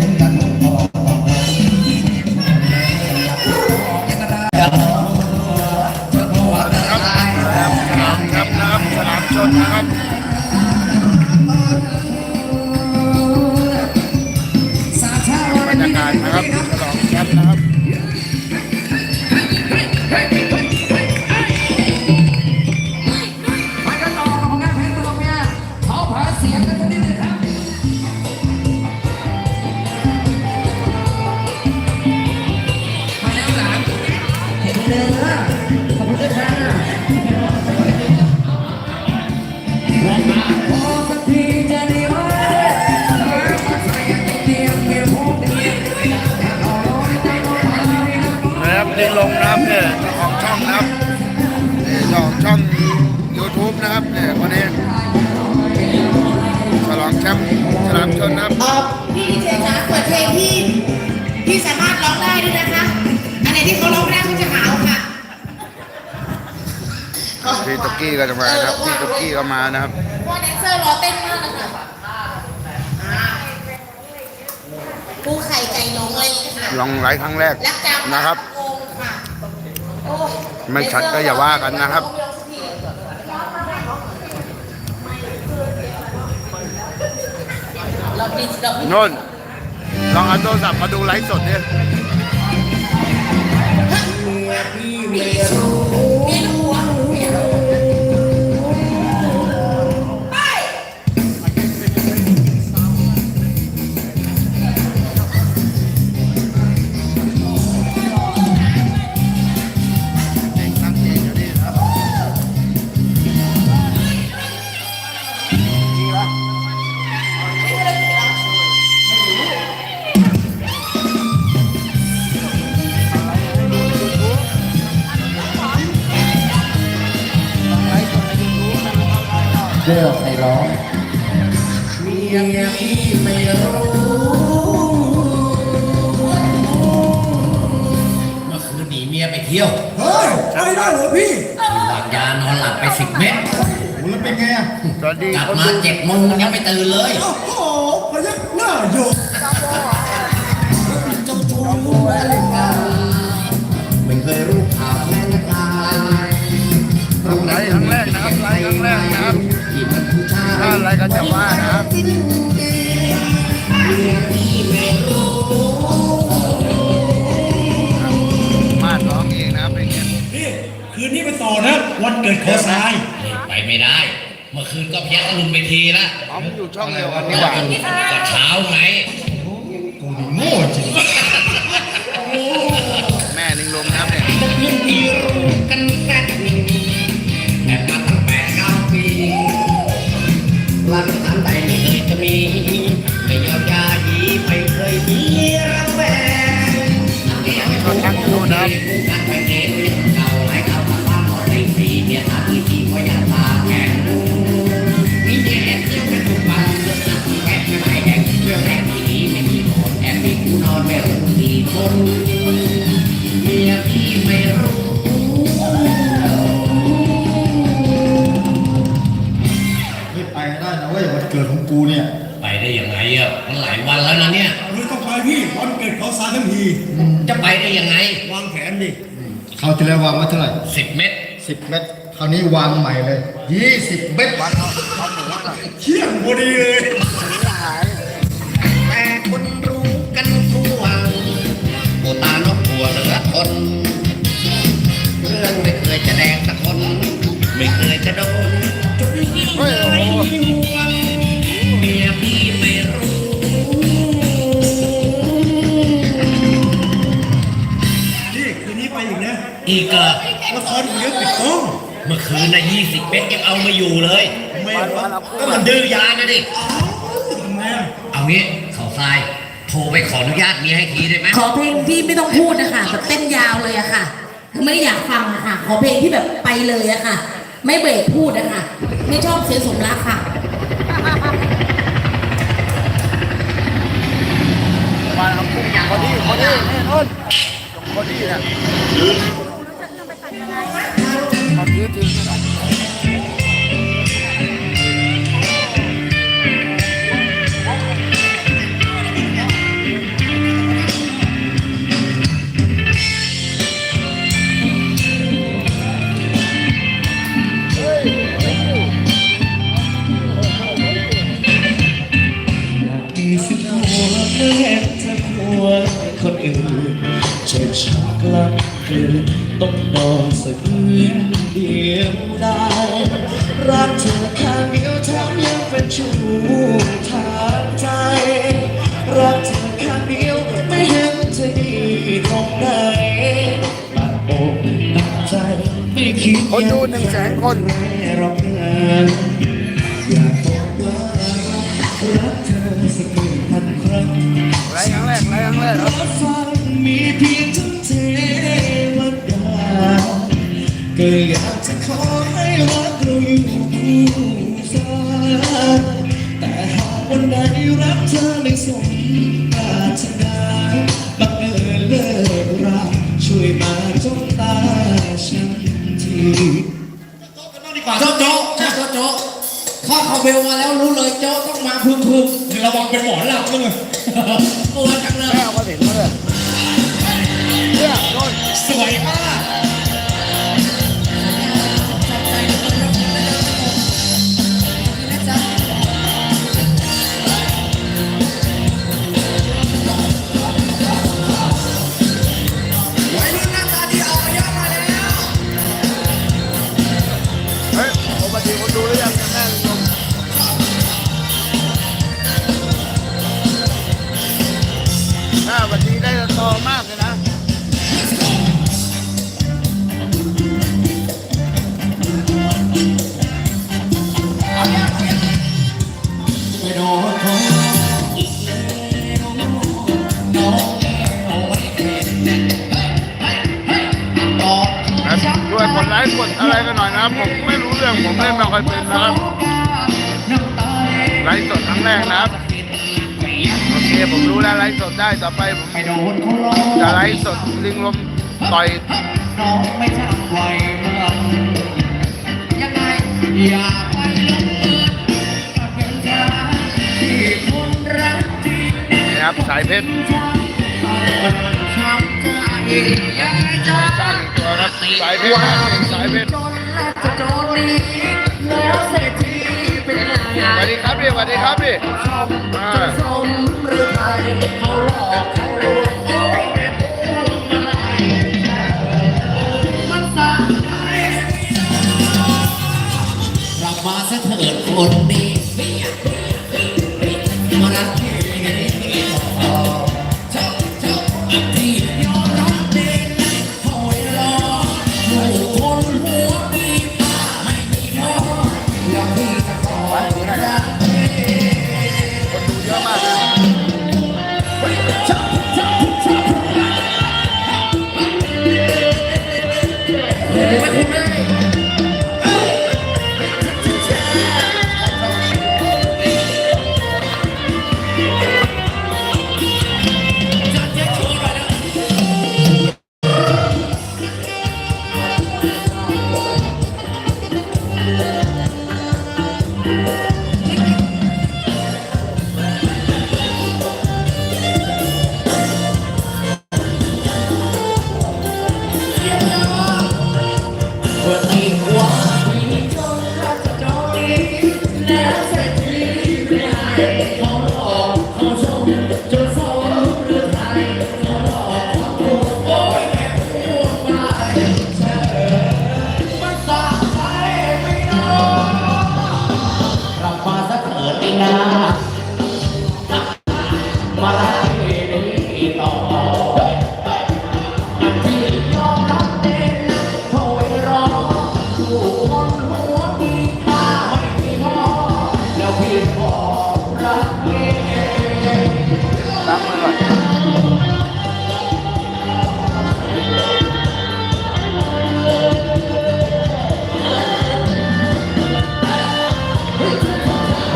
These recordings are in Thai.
งกัน นะครับเนี่ยเจ้าของช่องนะครับนี่เจ้าของช่อง YouTube นะครับเนี่ยวันนี้ฉลองแชมป์สนามชนนะครับเออพี่ดีเจคะเปิดเพลงที่พี่สามารถร้องได้ด้วยนะคะ อันไหนที่เขาร้องไม่ได้เขาจะหาวค่ะพี่ตุ๊กกี้ก็จะมานะครับพี่ตุ๊กกี้ก็มานะครับเพราะว่าแดนเซอร์รอเต้นมากนะคะอ่าปูไข่ไก่นงอะไรอย่างเงี้ยค่ะลองไลฟ์ครั้งแรกรักจำนะครับโกงค่ะโอ้ย ไม่ชัดก็อย่าว่ากันนะครับเราดีเราไม่โน่น ลองเอาโทรศัพท์มาดูไลฟ์สดดิ เลือกใครร้องเมียพี่ไม่รู้เมื่อคืนหนีเมียไปเที่ยวเฮ้ยไม่ได้เหรอพี่วางยานอนหลับไปสิบเม็ดโอ้แล้วเป็นไงอะสวัสดีกลับคนมาดูเจ็ดโมงมันยังไม่ตื่นเลย โอ้โหพยักหน้าโย ถ้าอะไรก็จะว่านะครับมาดร้องเองนะครับเพลงนี้นี่คืนนี้ไปต่อนะวันเกิดขอทรายไปไม่ได้ เมื่อคืนก็เพียกอรุณไปทีละอ๋อมันอยู่ช่องเดียวกันนี่หว่าก็เช้าไงกูนี่โง่จริงแม่ลิงลมนะครับเนี่ย จะมี ไม่ยอมยาดีไม่เคยมีระแวงก็ชักอยู่นู่นนะครับก จะไปได้ยังไง วางแผนดิเขาจะแล้ววางไว้เท่าไหร่สิบเม็ดสิบเม็ดคราวนี้วางใหม่เลยยี่สิบเม็ดวันเที่ยงพอดีเลยแต่คนรู้กันทั่วโบตานกหัวเหลือทน เรื่องไม่เคยจะแดงสักคน ไม่เคยจะโดนจุดนี้เฮ้ยโอ้โหห่ว อีกเกอละครเยอะติดกล้องเมื่อคืนน่ะยี่สิบเม็ดยังเอาไม่อยู่เลยทำไมวะก็มันดื้อยานะดิทำไมอะเอางี้เขาทรายโทรไปขออนุญาตเมียให้ทีได้ไหมขอเพลงที่ไม่ต้องพูดนะคะแบบเต้นยาวเลยอะค่ะ ไม่ได้อยากฟังอะค่ะ ขอเพลงที่แบบไปเลยอะค่ะ ไม่เบรกพูดอะค่ะ ไม่ชอบเสียงสมรักค่ะ มาครับพอดีพอดีนี่โน่นพอดีเนี่ย ม คนดูหนึ่งแสนคนไรอย่างพันครั้งแรกไลฟ์ครั้งแรกรมีเพียงทั้งเทวดาก็อยากจะขอให้รักเราอยู่คู่ฟ้าแต่หากวันใดรักเธอไม่สมปรารถนาบังเอิญเลิกราช่วยมาจ้องตาฉัน โจ๊ะโจ๊ะใช่โจ๊ะโจ๊ะข้อเขาเบลมาแล้วรู้เลยโจ๊ะต้องมาพึมพึมระวังเป็นหมอนหลับด้วยกลัวจังเลยแม่เอามาถึงเลยเนี่ยโดนสวยมาก นไม่ค่อยเป็นนะครับไลฟ์สดครั้งแรกนะครับโอเคผมรู้แล้วไลฟ์สดได้ต่อไปผมไปโดนเขาล้อจะไลฟ์สดลิงลมต่อยน้องไม่ทำไหวเมืองยังไงอย่าไปลงเอยกับเป็นชายที่คนรักจริงนะครับสายเพชรมันช้ำใจอย่าใจสร้างอีกตัวครับสายเพชรครับสายเพชรจน แล้วเศรษฐีเป็นไงสวัสดีครับพี่สวัสดีครับพี่อ่าจะสมหรือไทยเขาหลอกเขาลวงโอ้ยไม่พูดอะไรมันสายเรามาซะเถิดคนดี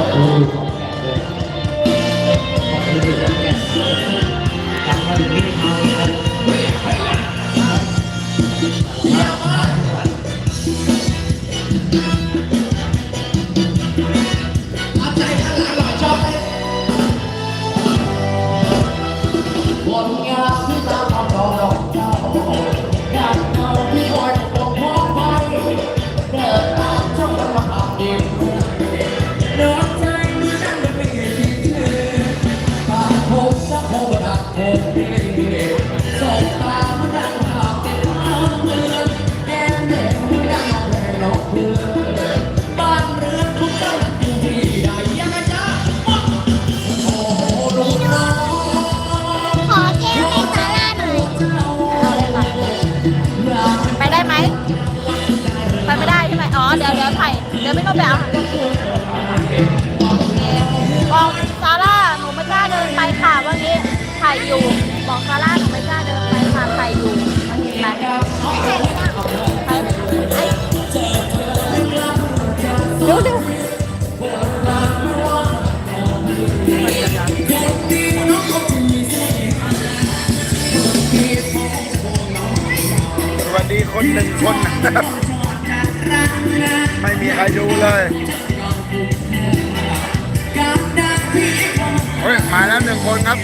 เอา เดี๋ยวไม่ต้องไปเอาโอเคบอกซาร่าหนูไม่กล้าเดินไปค่ะวันนี้ถ่ายอยู่ บอกซาร่าหนูไม่กล้าเดินไปค่ะถ่ายอยู่โอเคไปไปไปเดี๋ยวเดี๋ยวสวัสดีคนหนึ่งคนนะครับ ไม่มีใครดูเลยเฮ้ยมาแล้วหนึ่งคนครับ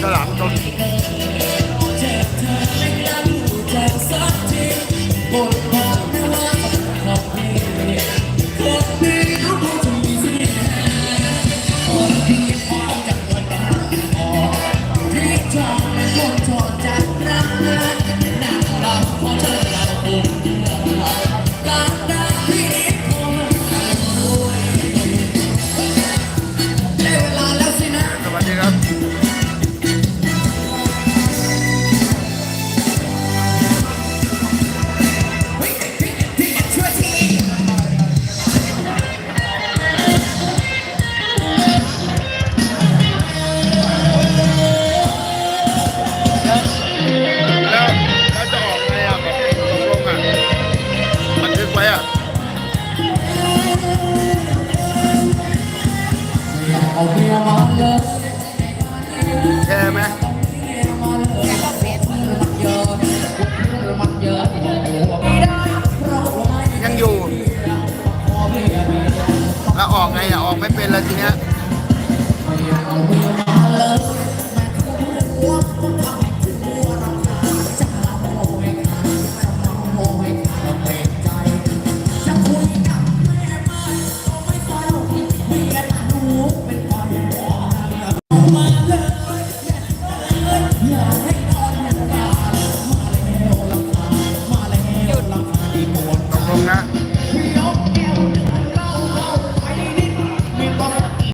ยกเป็นฉลามชนสวัสดีครับ แชร์ไหมมันเยอะมันเยอะไม่ได้เราะว่ายังอยู่แล้วออกไงอะออกไม่เป็นแล้วทีเนี้ย